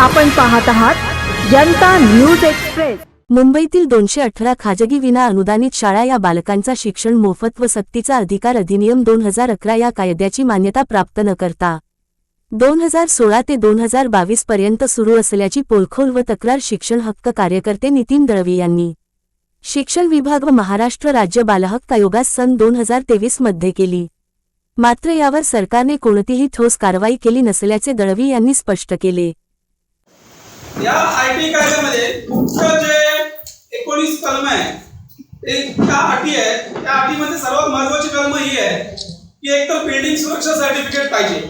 आपण पाहत आहात जनता न्यूज एक्सप्रेस. मुंबईतील दोनशे अठरा खाजगी विना अनुदानित शाळा या बालकांचा शिक्षण मोफत व सक्तीचा अधिकार अधिनियम दोन हजार अकरा या कायद्याची मान्यता प्राप्त न करता. दोन हजार सोळा ते दोन हजार बावीस पर्यंत सुरू असल्याची पोलखोल व तक्रार शिक्षण हक्क कार्यकर्ते नितीन दळवी यांनी. शिक्षण विभाग व महाराष्ट्र राज्य बालहक्क आयोगास सन दोन हजार तेवीसमध्ये केली. मात्र यावर सरकारने कोणतीही ठोस कारवाई केली नसल्याचे दळवी यांनी स्पष्ट केले. या आय टी कायद्यामध्ये मुख्य जे एकोणीस कलम आहे. ते त्या अटी आहेत त्या अटीमध्ये सर्वात महत्वाची कलम ही आहे की एक तर बिल्डिंग सुरक्षा सर्टिफिकेट पाहिजे.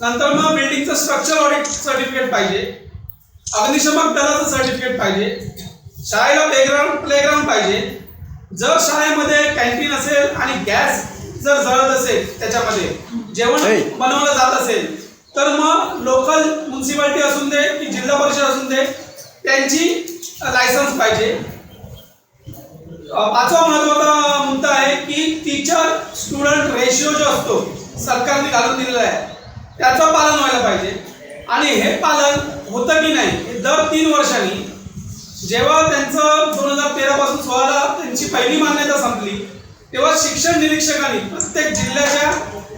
नंतर मग बिल्डिंगचं स्ट्रक्चर ऑडिट सर्टिफिकेट पाहिजे. अग्निशमक दलाचं सर्टिफिकेट पाहिजे. शाळेला प्लेग्राऊंड प्लेग्राऊंड पाहिजे. जर शाळेमध्ये कॅन्टीन असेल आणि गॅस जर जळत असेल त्याच्यामध्ये जेवण बनवलं जात असेल तर मग लोकल म्युन्सिपाल्टी असून दे की जिल्हा परिषद असून दे त्यांची लायसन्स पाहिजे. पाचवा महत्त्वाचा मुद्दा आहे की टीचर स्टुडंट रेशिओ जो असतो सरकारने घालून दिलेला आहे त्याचं पालन व्हायला पाहिजे. आणि हे पालन होतं की नाही हे दर तीन वर्षांनी जेव्हा त्यांचं दोन हजार तेरा पासून सोळाला त्यांची पहिली मान्यता संपली तेव्हा शिक्षण निरीक्षकांनी प्रत्येक जिल्ह्याच्या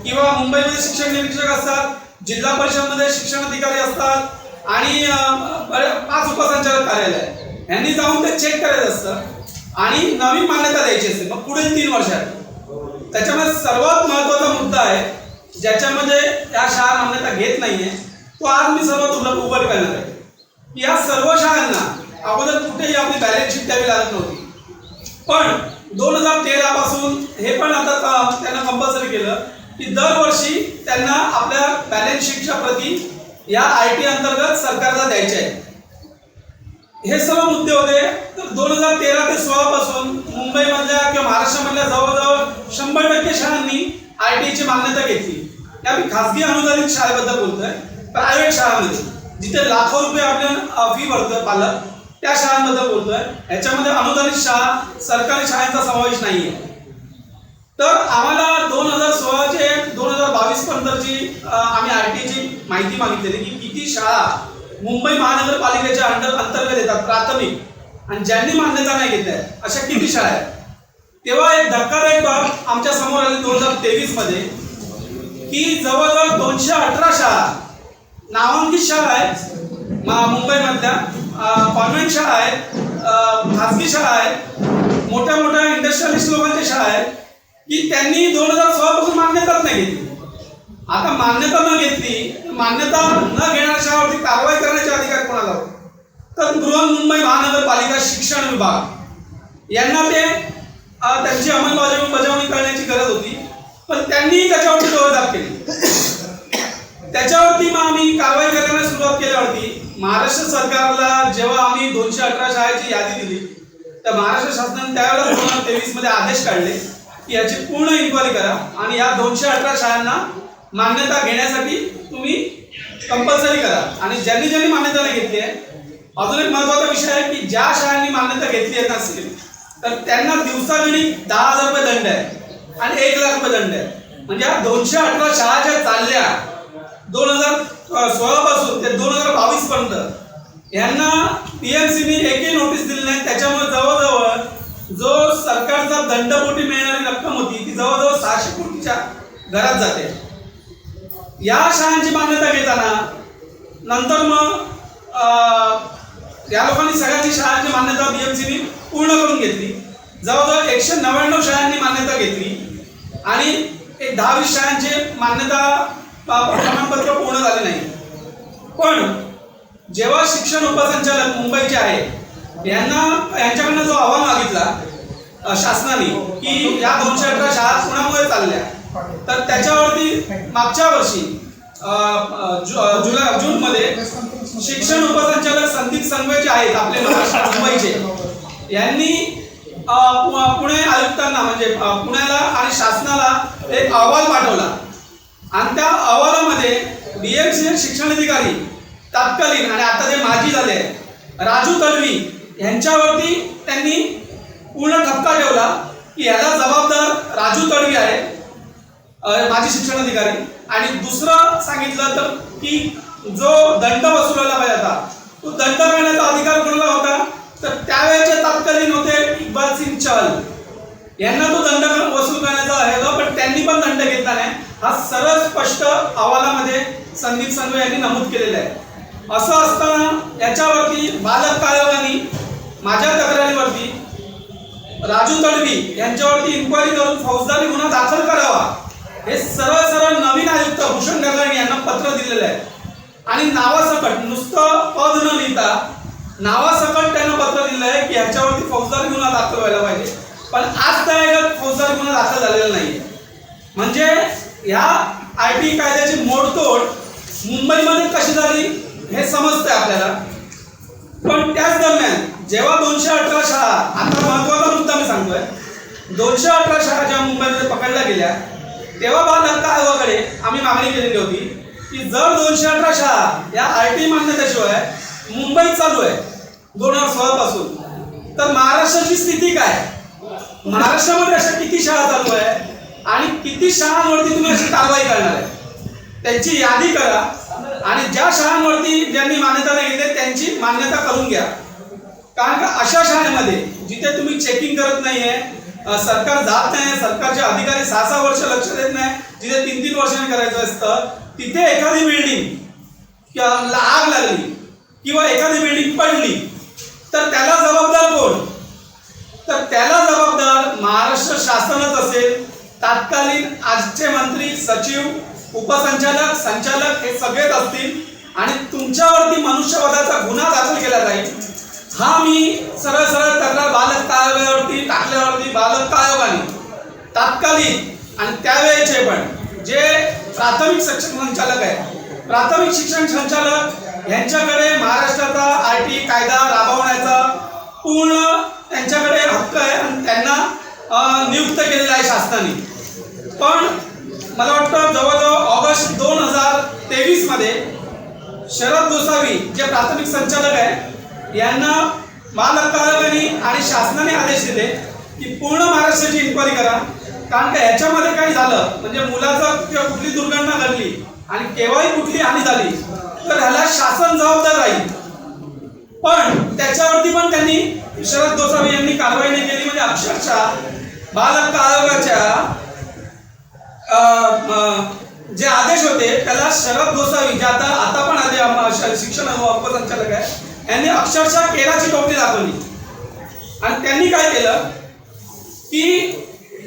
किंवा मुंबईमध्ये शिक्षण निरीक्षक असतात जिल्हा परिषदमध्ये शिक्षण अधिकारी असतात आणि पाच उपसंचालक कार्यालय यांनी जाऊन ते चेक करायचं असतं आणि नवीन मान्यता द्यायची असते. मग पुढील तीन वर्षात. त्याच्यामध्ये सर्वात महत्त्वाचा मुद्दा आहे ज्याच्यामध्ये या शाळा मान्यता घेत नाहीये तो आज मी सर्वात तुला उघड करणार आहे. की या सर्व शाळांना अगोदर कुठेही आपली बॅलन्स शीट द्यावी लागत नव्हती. पण दोन हजार तेरा पासून हे पण आता त्यांना कंपल्सरी केलं. की दरवर्षी त्यांना आपल्या बॅलन्स शीटच्या प्रती या आय टी अंतर्गत सरकारला द्यायचे आहे. हे सर्व मुद्दे होते. तर दोन हजार तेरा ते सोळा पासून मुंबईमधल्या किंवा महाराष्ट्रामधल्या जवळजवळ शंभर टक्के शाळांनी आय टीची मान्यता घेतली. त्या मी खासगी अनुदानित शाळेबद्दल बोलतोय. प्रायव्हेट शाळांमध्ये. जिथे लाखो रुपये आपल्या फी भरतोय पालक त्या शाळांबद्दल बोलतोय. याच्यामध्ये अनुदानित शाळा सरकारी शाळांचा समावेश नाहीये. तर आम्हाला दोन हजार सोळाचे दोन हजार बावीस पर्यंतची आम्ही आय टीची माहिती मागितलेली की किती शाळा मुंबई महानगरपालिकेच्या अंडर अंतर्गत येतात प्राथमिक. आणि ज्यांनी मान्यता नाही घेतल्या अशा किती शाळा आहेत? तेव्हा एक धक्कादायक बाब आमच्यासमोर आली दोन हजार तेवीसमध्ये की जवळजवळ दोनशे अठरा शाळा नामांकित शाळा आहेत मुंबई मुंबईमधल्या कॉन्व्हेंट शाळा आहेत अ, खाजगी शाळा आहेत मोठ्या मोठ्या इंडस्ट्रियलिस्ट लोकांच्या शाळा आहेत की त्यांनी दोन हजार सोळा पासून मान्यताच नाही घेतली. आता मान्यता न घेतली मान्यता न घेणाऱ्या कारवाई करण्याचे अधिकार कोणाला होते? तर बृहन्मुंबई महानगरपालिका शिक्षण विभाग. यांना ते त्यांची अंमलबजावणी बजावणी करण्याची गरज होती पण त्यांनी त्याच्यावरती डोळेझाप केली. त्याच्यावरती मग आम्ही कारवाई करण्यास सुरुवात केल्यावरती महाराष्ट्र सरकारला जेव्हा आम्ही दोनशे अठरा शाळेची यादी दिली तर महाराष्ट्र शासनाने त्यावेळेला दोन हजार तेवीसमध्ये आदेश काढले. याची पूर्ण इन्क्वायरी करा. आणि या दोनशे अठरा शाळांना मान्यता घेण्यासाठी तुम्ही कंपल्सरी करा. आणि ज्यांनी ज्यांनी मान्यता नाही घेतली आहे अजून एक महत्त्वाचा विषय आहे की ज्या शाळांनी मान्यता घेतली आहे नसेल तर त्यांना दिवसागणी दहा हजार रुपये दंड आहे आणि एक लाख रुपये दंड आहे. म्हणजे या दोनशे अठरा शाळा ज्या चालल्या दोन हजार सोळा पासून ते दोन हजार बावीस पर्यंत यांना सीने एकही नोटीस दिली नाही. त्याच्यामुळे जवळजवळ जो सरकारचा दंडबोटी मिळणारी रक्कम होती ती जवळजवळ सहाशे कोटीच्या घरात जाते. या शाळांची मान्यता घेताना नंतर मग अं, या लोकांनी सगळ्यांची शाळांची मान्यता बीएमसीने पूर्ण करून घेतली. जवळजवळ एकशे नव्याण्णव शाळांनी मान्यता घेतली. आणि एक दहा वीस शाळांचे मान्यता प्रमाणपत्र पूर्ण झाले नाही. पण जेव्हा शिक्षण उपसंचालक मुंबईचे आहे यांना यांच्याकडनं जो अहवाल मागितला शासनाने की या दोनशे अठरा शाळा कुणामुळे चालल्या. तर त्याच्यावरती मागच्या वर्षी जु- जुलै जून मध्ये शिक्षण उपसंचालक संदीप संघवे जे आहेत आपले मुंबईचे यांनी पुणे आयुक्तांना म्हणजे पुण्याला आणि शासनाला एक अहवाल पाठवला. आणि त्या अहवालामध्ये बीएमसी शिक्षण अधिकारी तात्कालीन आणि आता जे माजी झाले राजू तडवी यांच्यावरती त्यांनी पूर्ण ठपका ठेवला की याला जबाबदार राजू तडवी आहे माजी शिक्षण अधिकारी आणि दुसरं सांगितलं तर की जो दंड वसुलायला पाहिजे होता तो दंड करण्याचा अधिकार कोणाला होता? तर त्यावेळेचे तत्कालीन होते इक्बाल सिंग चहल. यांना तो दंड वसूल करण्याचा आहे पण त्यांनी पण दंड घेतला नाही. हा सरळ स्पष्ट अहवालामध्ये संदीप संघ यांनी नमूद केलेला आहे. असं असताना याच्यावरती बालक आयोगाने माझ्या तक्रारीवरती राजू तडवी यांच्यावरती इन्क्वायरी करून फौजदारी गुन्हा दाखल करावा. हे सरळ सरळ नवीन आयुक्त भूषण गगन यांना पत्र दिलेलं आहे. आणि नावासकट नुसतं पद न लिहिता नावासकट त्यांना पत्र दिलं आहे की ह्याच्यावरती फौजदारी गुन्हा दाखल व्हायला पाहिजे. पण आज त्या फौजदारी गुन्हा दाखल झालेला नाही म्हणजे ह्या आय टी कायद्याची मोडतोड मुंबईमध्ये कशी झाली हे समजतंय आपल्याला. पण त्याच दरम्यान जेव्हा दोनशे अठरा शाळा आता महत्त्वाचा मुद्दा मी सांगतोय. दोनशे अठरा शाळा जेव्हा मुंबईमध्ये पकडल्या गेल्या तेव्हा बालहक्क आयोगाकडे आम्ही मागणी केलेली होती की जर दोनशे अठरा शाळा या आय टी मान्यतेशिवाय मुंबईत चालू आहे दोन हजार सोळा पासून तर महाराष्ट्राची स्थिती काय? महाराष्ट्रामध्ये अशा किती शाळा चालू आहे आणि किती शाळांवरती तुम्ही अशी कारवाई करणार आहे? त्यांची यादी करा आणि ज्या शाळांवरती ज्यांनी मान्यता नाही घेतली त्यांची मान्यता करून घ्या. कारण का अशा शाळेमध्ये जिथे तुम्ही चेकिंग करत नाहीये सरकार जात नाही सरकारचे अधिकारी सहा सहा वर्ष लक्ष देत नाही जिथे तीन तीन वर्षांनी करायचं असतं तिथे एखादी बिल्डिंग किंवा आग लागली किंवा एखादी बिल्डिंग पडली तर त्याला जबाबदार कोण? तर त्याला जबाबदार महाराष्ट्र शासनच असेल. तात्कालीन आजचे मंत्री सचिव उपसंचालक संचालक हे सगळेच असतील आणि तुमच्यावरती मनुष्यवधाचा गुन्हा दाखल केला जाईल. हा मी सरळ सरळ त्यांना बालक आयोगावरती टाकल्यावरती बालक आयोगाने तात्कालिक आणि त्यावेळेचे पण जे प्राथमिक शिक्षण संचालक आहे प्राथमिक शिक्षण संचालक यांच्याकडे महाराष्ट्राचा आय टी कायदा राबवण्याचा पूर्ण त्यांच्याकडे हक्क आहे आणि त्यांना नियुक्त केलेलं आहे शासनाने. पण मला वाटतं जवळजवळ ऑगस्ट दोन हजार तेवीसमध्ये शरद गोसावी जे प्राथमिक संचालक आहे यांना बाल आयोगाने आणि शासनाने आदेश दिले की पूर्ण महाराष्ट्राची इन्क्वायरी करा. कारण का याच्यामध्ये काही झालं म्हणजे मुलाचं किंवा कुठली दुर्घटना घडली आणि केव्हाही कुठली हानी झाली तर ह्याला शासन जबाबदार राहील. पण त्याच्यावरती पण त्यांनी शरद गोसावी यांनी कारवाई नाही केली म्हणजे अक्षरशः बालहक्क आयोगाच्या अं, अं, जे आदेश होते त्याला शरद गोसावी जे आता आता पण आले शिक्षण उपसंचालक आहे यांनी अक्षरशः केराची टोपली दाखवली. आणि त्यांनी काय केलं? की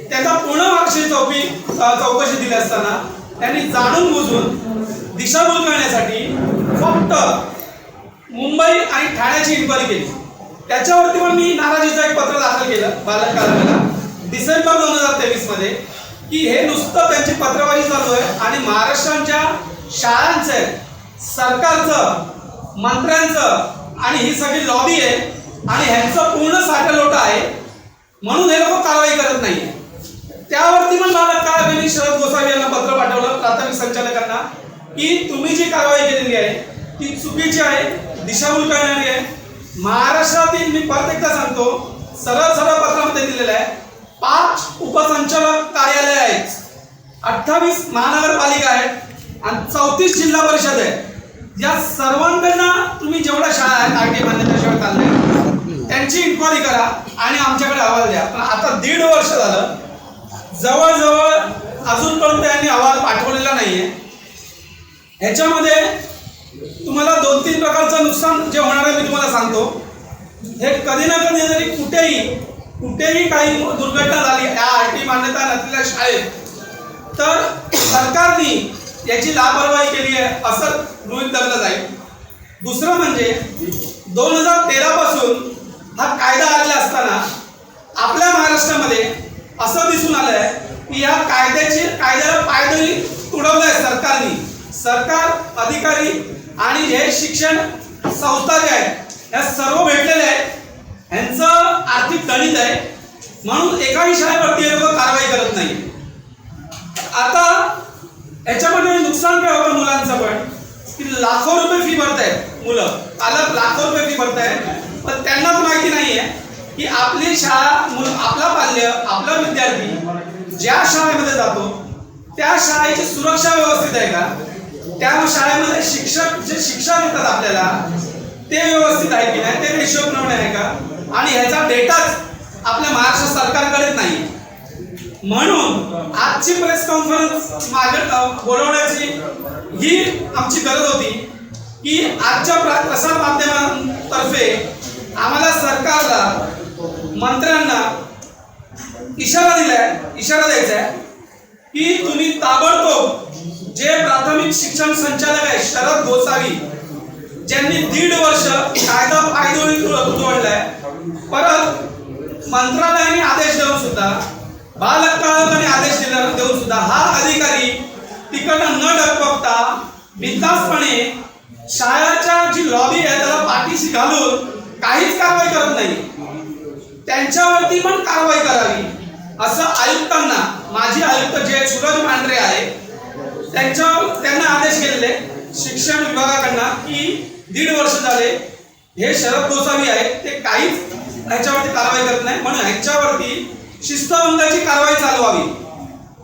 त्याचा पूर्ण मार्गशीर चौकी चौकशी दिली असताना त्यांनी जाणून बुजून दिशाभूल करण्यासाठी फक्त मुंबई आणि ठाण्याची इन्क्वायरी केली. त्याच्यावरती पण मी नाराजीचं एक पत्र दाखल केलं बालकाला डिसेंबर दोन हजार तेवीसमध्ये की हे नुसतं त्यांची पत्रवाही चालू आहे आणि महाराष्ट्राच्या शाळांचं सरकारचं मंत्र्यांचं आणि ही सगळी लॉबी आहे. आणि ह्यांचं पूर्ण साठलोट आहे. म्हणून हे लोक कारवाई करत नाही त्यावरती पण बालक काय शरद गोसावी यांना पत्र पाठवलं प्राथमिक संचालकांना की तुम्ही जी कारवाई केलेली आहे ती चुकीची आहे दिशाभूल करणारी आहे. महाराष्ट्रातील मी परत एकदा सांगतो सरळ सरळ पत्रामध्ये दिलेलं आहे पाच उपसंचालक कार्यालय आहेत. अठ्ठावीस महानगरपालिका आहेत आणि चौतीस जिल्हा परिषद आहे या सर्वांकडनं तुम्ही जेवढ्या शाळा आहेत आय टी मान्यतेशिवाय चालल्या त्यांची इन्क्वायरी करा आणि आमच्याकडे अहवाल द्या. पण आता दीड वर्ष झालं जवळजवळ अजूनपर्यंत यांनी अहवाल पाठवलेला नाहीये. ह्याच्यामध्ये तुम्हाला दोन तीन प्रकारचं नुकसान जे होणार आहे मी तुम्हाला सांगतो. हे कधी ना कधी जरी कुठेही कुठेही काही दुर्घटना झाली या आय टी मान्यता नसलेल्या शाळेत तर सरकारने याची लापरवाही केली आहे. असं गृहित धरला जाईल. दुसरं म्हणजे दोन हजार तेरा पासून हा कायदा आलेला असताना आपल्या महाराष्ट्रामध्ये असं दिसून आलंय की या कायद्याचे कायद्याला पायदळी तुडवलंय सरकारने. सरकार अधिकारी आणि हे शिक्षण संस्था जे आहेत या सर्व भेटलेले आहेत. ह्यांचं आर्थिक दणित आहे. म्हणून एकाही शाळेवरती हे लोक कारवाई करत नाही आता याच्यामध्ये नुकसान काय होतं मुलांचं पण? की लाखो रुपये फी भरतायत मुलं. पालक लाखो रुपये फी भरतायत. पण त्यांनाच माहिती नाहीये की आपली शाळा मुलं आपला पाल्य आपला विद्यार्थी ज्या शाळेमध्ये जातो त्या शाळेची सुरक्षा व्यवस्थित आहे का? त्या शाळेमध्ये शिक्षक जे शिक्षण देतात आपल्याला ते व्यवस्थित आहे की नाही? ते रेशो प्रमाणे आहे का? आणि ह्याचा डेटाच आपल्या महाराष्ट्र सरकारकडेच नाही. म्हणून आजची प्रेस कॉन्फरन्स मागे बोलवण्याची ही आमची गरज होती की आजच्या प्रसार माध्यमांतर्फे आम्हाला सरकारला मंत्र्यांना इशारा दिलाय इशारा द्यायचा आहे की तुम्ही ताबडतोब जे प्राथमिक शिक्षण संचालक आहे शरद गोसावी ज्यांनी दीड वर्ष कायदा पायदोळी आहे परत मंत्रालयाने आदेश देऊन सुद्धा बालकाळाने आदेश दिला देऊन सुद्धा हा अधिकारी तिकडनं न डगपगता बिंदासपणे शाळेच्या जी लॉबी आहे त्याला पाठीशी घालून काहीच कारवाई करत नाही. त्यांच्यावरती पण कारवाई करावी असं आयुक्तांना माजी आयुक्त जे सूरज मांढरे आहे त्यांच्या त्यांना आदेश केलेले शिक्षण विभागाकडनं की दीड वर्ष झाले हे शरद गोसावी आहेत ते काहीच ह्याच्यावरती कारवाई करत नाही. म्हणून ह्याच्यावरती शिस्तभंगाची कारवाई चालू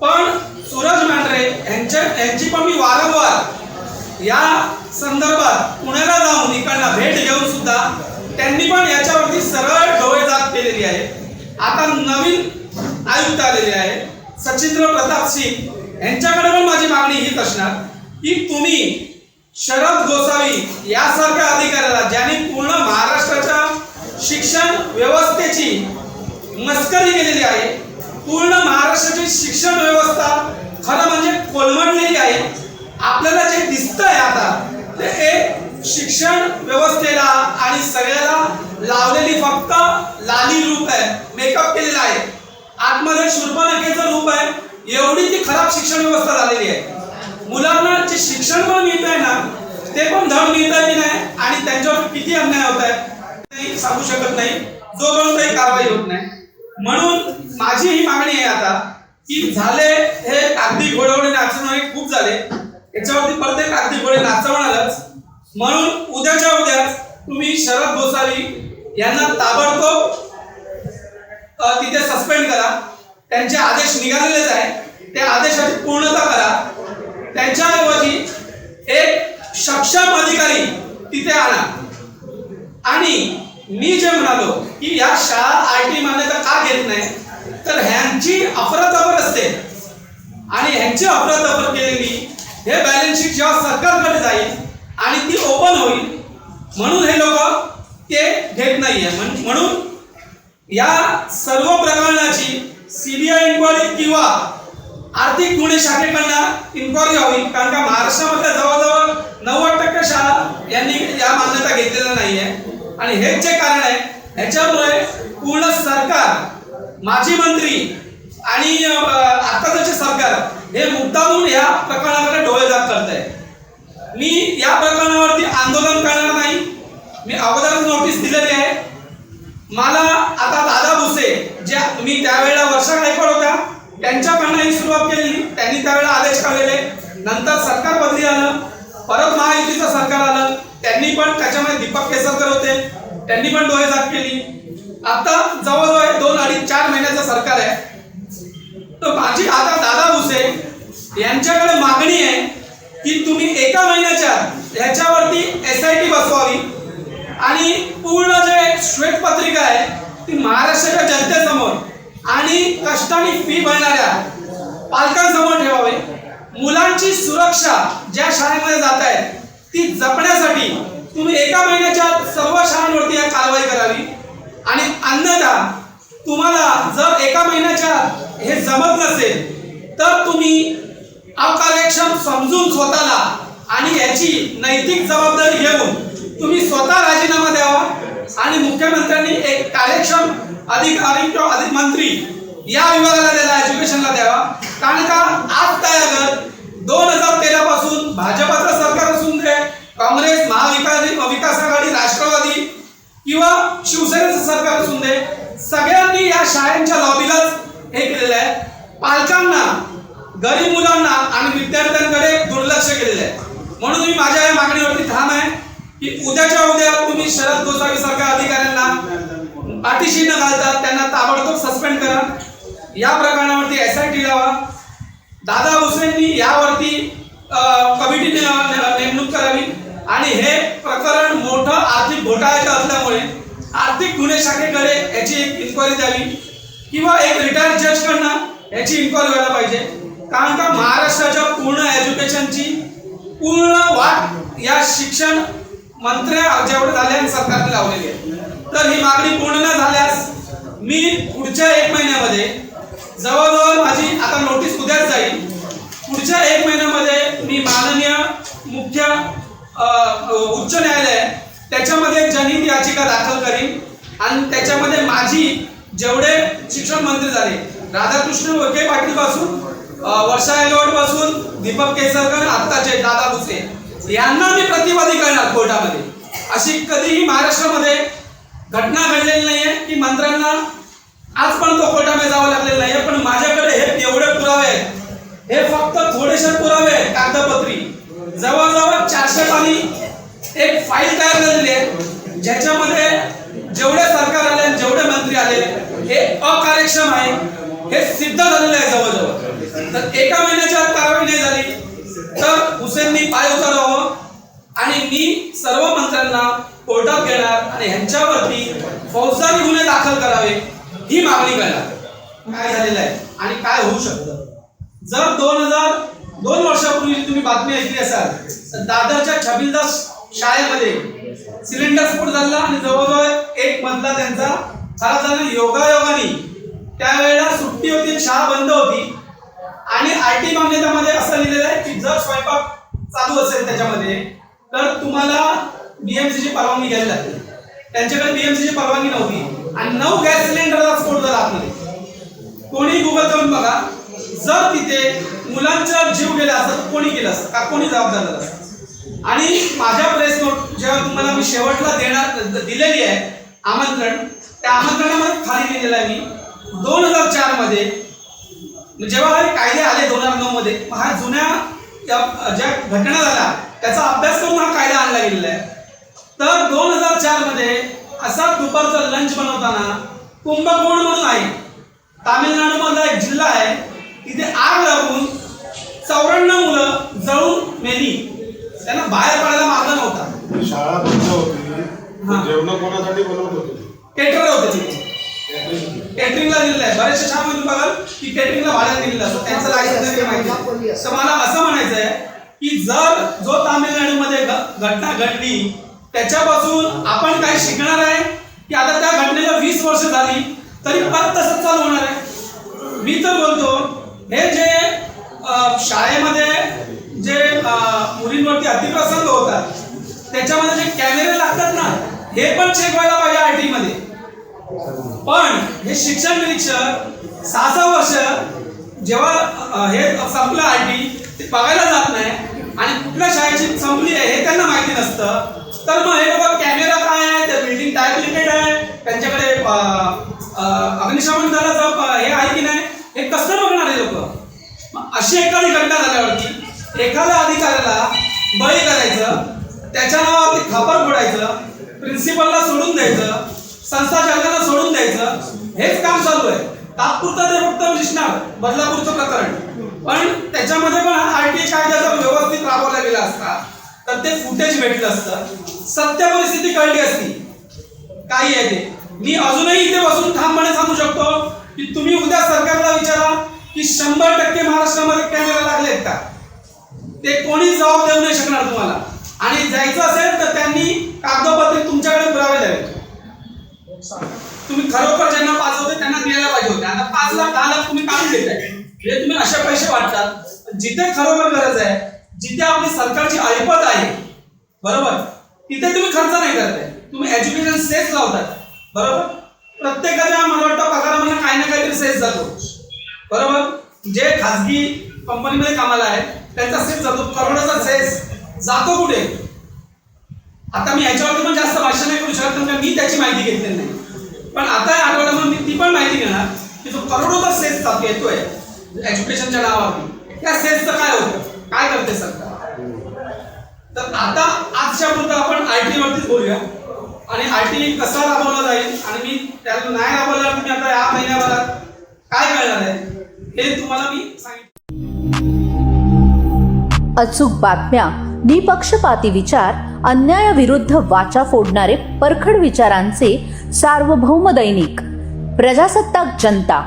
पण सूरज मांढरे यांच्या यांची पण मी वारंवार या संदर्भात पुण्याला जाऊन इकडला भेट घेऊन सुद्धा त्यांनी पण याच्यावरती सरळ डोळेजात केलेली आहे. आता नवीन आयुक्त आलेले आहे सचिंद्र प्रताप सिंग. यांच्याकडे पण माझी मागणी हीच असणार की तुम्ही शरद गोसावी यासारख्या अधिकाऱ्याला ज्यांनी पूर्ण महाराष्ट्राच्या शिक्षण व्यवस्थेची मस्करी केलेली आहे पूर्ण महाराष्ट्राची शिक्षण व्यवस्था खरं म्हणजे कोलमडलेली आहे. आपल्याला जे दिसतंय आता ते हे शिक्षण व्यवस्थेला आणि सगळ्याला लावलेली फक्त लाली रूप आहे मेकअप केलेला आहे. आतमध्ये शूर्पणखेचं रूप आहे एवढी ती खराब शिक्षण व्यवस्था झालेली आहे. मुलांना जे शिक्षण पण मिळत आहे ना ते पण धड मिळत आहे की नाही आणि त्यांच्यावर किती अन्याय होत आहे सांगू शकत नाही. जोपर्यंत काही कारवाई होत नाही. म्हणून माझी ही मागणी आहे आता की झाले हे कागदी घोडवणे नाचवणे खूप झाले. याच्यावरती प्रत्येक एक कागदी घोडे नाचवणारच. म्हणून उद्याच्या उद्याच तुम्ही शरद गोसावी यांना ताबडतोब तिथे सस्पेंड करा. त्यांचे आदेश निघालेलेच आहे त्या आदेशाची पूर्णता करा. त्यांच्याऐवजी एक सक्षम अधिकारी तिथे आणा. आणि मी जे म्हणालो की या शाळा आय टी मान्यता का घेत नाही? तर ह्यांची अफरातफर असते. आणि ह्यांची अफरातफर केलेली हे बॅलन्स शीट जेव्हा सरकारकडे जाईल आणि ती ओपन होईल म्हणून हे लोक ते घेत नाही आहे म्हणून या सर्व प्रकरणाची सीबीआय इन्क्वायरी किंवा आर्थिक गुन्हे शाखेकडनं इन्क्वायरी व्हावी. कारण का महाराष्ट्रामधल्या जवळजवळ नव्वद टक्के शाळा यांनी या मान्यता घेतलेल्या नाहीये. आणि हेच जे कारण आहे ह्याच्यामुळे पूर्ण सरकार माजी मंत्री आणि आताचे सरकार हे मुद्दामून या प्रकरणाकडे डोळे जात करत आहे मी या प्रकरणावरती आंदोलन करणार नाही. मी अगोदरच नोटीस दिलेली आहे. मला आता दादा भुसे ज्या मी त्यावेळेला वर्षा गायकवाड होत्या त्यांच्याकडनं ही सुरुवात केली त्यांनी त्यावेळेला आदेश काढलेले. नंतर सरकार बदली आलं. परत महायुतीचं सरकार आलं. त्यांनी पण त्याच्यामध्ये दीपक केसरकर होते. त्यांनी पण डोळे जात केली. आता जवळजवळ दोन अडीच चार महिन्याचं सरकार आहे. तर माझी आता दादा भुसे यांच्याकडे मागणी आहे की तुम्ही एका महिन्याच्या ह्याच्यावरती एस आय टी बसवावी. आणि पूर्ण जे श्वेतपत्रिका आहे ती महाराष्ट्राच्या जनतेसमोर आणि कष्टाने फी भरणाऱ्या पालकांसमोर ठेवावे. मुलांची सुरक्षा ज्या शाळेमध्ये जात आहे ती जपण्यासाठी तुम्ही एका महिन्याच्या सर्व शाळांवरती या कारवाई करावी. आणि अन्यथा तुम्हाला जर एका महिन्याच्या हे जमत नसेल तर तुम्ही अकार्यक्षम समजून स्वतःला आणि याची नैतिक जबाबदारी घेऊन तुम्ही स्वतः राजीनामा द्यावा. आणि मुख्यमंत्र्यांनी एक कार्यक्षम अधिकारी किंवा अधिक मंत्री या विभागाला द्यायला एज्युकेशनला द्यावा. कारण का आज काय दोन हजार तेरा पासून भाजपाचं सरकार असून दे काँग्रेस महाविकास विकास आघाडी राष्ट्रवादी किंवा शिवसेनेचं सरकार असून दे सगळ्यांनी या शाळांच्या लॉबीलाच हे केलेलं आहे. पालकांना गरीब मुलांना आणि विद्यार्थ्यांकडे दुर्लक्ष केलेलं आहे. म्हणून मी माझ्या या मागणीवरती ठाम आहे की उद्याच्या उद्या तुम्ही शरद गोसावी सारख्या अधिकाऱ्यांना पाठीशी न घालता त्यांना ताबडतोब सस्पेंड करा. या प्रकरणावरती एस आय टी लावा. दादा भुसेंनी यावरती कमिटी नेमणूक करावी. आणि हे प्रकरण मोठं आर्थिक घोटाळ्याचं असल्यामुळे आर्थिक गुन्हे शाखेकडे याची एक इन्क्वायरी द्यावी किंवा एक रिटायर्ड जजकडनं याची इन्क्वायरी व्हायला पाहिजे. कारण का महाराष्ट्राच्या पूर्ण एज्युकेशनची पूर्ण वाट या शिक्षण मंत्र्या जेवढे झाले आणि सरकारने लावलेली आहे. तर ही मागणी पूर्ण न झाल्यास मी पुढच्या एक महिन्यामध्ये जवळजवळ माझी आता नोटीस उद्याच जाईल. पुढच्या एक महिन्यामध्ये मी माननीय मुख्य उच्च न्यायालय त्याच्यामध्ये जनहित याचिका दाखल करीन. आणि त्याच्यामध्ये माझी जेवढे शिक्षण मंत्री झाले राधाकृष्ण विखे पाटील पासून वर्षा एलवटपासून दीपक केसरकर आत्ताचे दादा भुसे यांना मी प्रतिवादी करणार कोर्टामध्ये. अशी कधीही महाराष्ट्रामध्ये घटना घडलेली नाही आहे की मंत्र्यांना आज पण तो कोर्टामध्ये जावं लागलेलं नाही पण माझ्याकडे हे तेवढे पुरावे आहेत. हे फक्त थोडेसे पुरावे आहेत कागदपत्री. जवळजवळ चारशे पाणी एक फाईल तयार झालेली आहे ज्याच्यामध्ये जेवढे सरकार आले जेवढे मंत्री आले हे अकार्यक्षम आहे हे सिद्ध झालेलं आहे जवळजवळ. तर एका महिन्याच्या आत कारवाई नाही झाली तर हुसेननी पाय उचलावं आणि मी सर्व मंत्र्यांना कोर्टात घेणार आणि ह्यांच्यावरती फौजदारी गुन्हे दाखल करावे. ही मागणी करणार काय झालेलं आहे? आणि काय होऊ शकतं? जर दोन हजार दोन वर्षापूर्वी तुम्ही बातमी ऐकली असाल तर दादरच्या छबिलदास शाळेमध्ये सिलेंडर स्फोट झाला आणि जवळजवळ एक मधला त्यांचा खराब झाला योगायोगाने. त्यावेळेला सुट्टी होती शाळा बंद होती. आणि आय टी मान्यतामध्ये असं लिहिलेलं आहे की जर स्वयंपाक चालू असेल त्याच्यामध्ये तर तुम्हाला बीएमसीची ची परवानगी घ्यायला लागते. त्यांच्याकडे बीएमसीची ची परवानगी नव्हती. आणि नऊ गॅस सिलेंडरचा स्फोट झाला आतमध्ये. कोणी गुगल करून बघा जर तिथे मुलांचा जीव गेला असत कोणी केलं असतं? का कोणी जबाबदार झालं आणि माझ्या प्रेस नोट जेव्हा तुम्हाला मी शेवटला देणार दिलेली आहे आमंत्रण त्या आमंत्रणामध्ये खाली लिहिलेलं आहे मी दोन हजार चारमध्ये जेव्हा हे कायदे आले दोन हजार नऊ मध्ये हा जुन्या ज्या घटना झाल्या त्याचा अभ्यास करून हा कायदा आणला गेलेला आहे. तर दोन हजार चारमध्ये असा दुपारचा लंच बनवताना कुंभकोण म्हणून आहे. तामिळनाडू मधला एक जिल्हा आहे. तिथे आग लागून चौऱ्याण्णव मुलं जळून मेली. त्यांना बाहेर पडायला मार्ग नव्हता. शाळा बंद होती. जेवण कोणासाठी बनवत होते? केटर होते तिथे केटरिंगला दिलेलं आहे. बरेचशा शाळांमध्ये तुम्ही बघाल की केटरिंगला भाड्याने दिलेलं असतं. त्यांचं लायसन्स माहिती. तर मला असं म्हणायचं आहे की जर जो तामिळनाडूमध्ये घटना घडली त्याच्यापासून आपण काय शिकणार आहे? की आता त्या घटनेला वीस वर्ष झाली तरी परत तसंच चालू होणार आहे. मी तर बोलतो हे जे शाळेमध्ये जे मुलींवरती अतिप्रसंग होतात त्याच्यामध्ये जे कॅमेरे लागतात ना हे पण चेक व्हायला पाहिजे आय टी मध्ये. पण हे शिक्षण निरीक्षक सहा सहा वर्ष जेव्हा हे संपलं आय टी ते बघायला जात नाही आणि कुठल्या शाळेची संपली आहे हे त्यांना माहिती नसतं. तर मग हे बघा कॅमेरा काय आहे? त्या बिल्डिंग टायपलिटेड आहे. त्यांच्याकडे अग्निशमन दलाचं हे आहे की नाही? हे कसं बघणार आहे लोक? अशी एखादी घटना झाल्यावरती एखाद्या अधिकाऱ्याला बळी करायचं त्याच्या नावावरती खापर फोडायचं प्रिन्सिपलला सोडून द्यायचं संस्थाचालकांना सोडून द्यायचं हेच काम चालू आहे. तात्पुरतं ते फक्त दिसणार बदलापूरचं प्रकरण. पण त्याच्यामध्ये पण आर टी कायद्याचा व्यवस्थित राबवला गेला असता. तर ते फुटेज भेटलं असतं. सत्य परिस्थिती कळली असती. काही आहे ते. मी अजूनही इथे बसून ठामपणे सांगू शकतो की तुम्ही उद्या सरकारला विचारा की शंभर टक्के महाराष्ट्रामध्ये कॅमेरा लागलेत का? ते कोणी जबाब देऊ नाही शकणार तुम्हाला. आणि जायचं असेल तर त्यांनी कागदपत्रे तुमच्याकडे पुरावे द्यावे तुम्ही खरोखर ज्यांना पाच होते त्यांना द्यायला पाहिजे होते. आता पाच लाख दहा लाख तुम्ही काढून देताय. हे तुम्ही असे पैसे वाटतात. जिथे खरोखर गरज आहे जिथे आपली सरकारची ऐपत आहे बरोबर? तिथे तुम्ही खर्च नाही करताय. तुम्ही एज्युकेशन सेस लावतात बरोबर? प्रत्येकाच्या मला वाटतं पगारामध्ये काही ना काहीतरी सेस जातो. बरोबर? जे खाजगी कंपनीमध्ये कामाला आहे त्यांचा सेस जातो. करोडाचा सेस जातो कुठे? आता मी याच्यावरती पण जास्त भाषण नाही करू शकत कारण का मी त्याची माहिती घेतलेली नाही. पण आता या आठवड्यामध्ये मी ती पण माहिती घेणार की जो करोडोचा सेस जातो येतोय एज्युकेशनच्या नावावर त्या सेसचं काय होतं? काय करते सरकार? तर आता आजच्या पुरतं आपण आय टी वरतीच बोलूया. आणि आय टी कसा राबवला जाईल आणि मी त्याला नाही राबवला तुम्ही आता या महिन्याभरात काय करणार आहे हे तुम्हाला मी सांगितलं. अचूक बातम्या निपक्षपाती विचार अन्यायाविरुद्ध वाचा फोडणारे परखड विचारांचे सार्वभौम दैनिक प्रजासत्ताक जनता.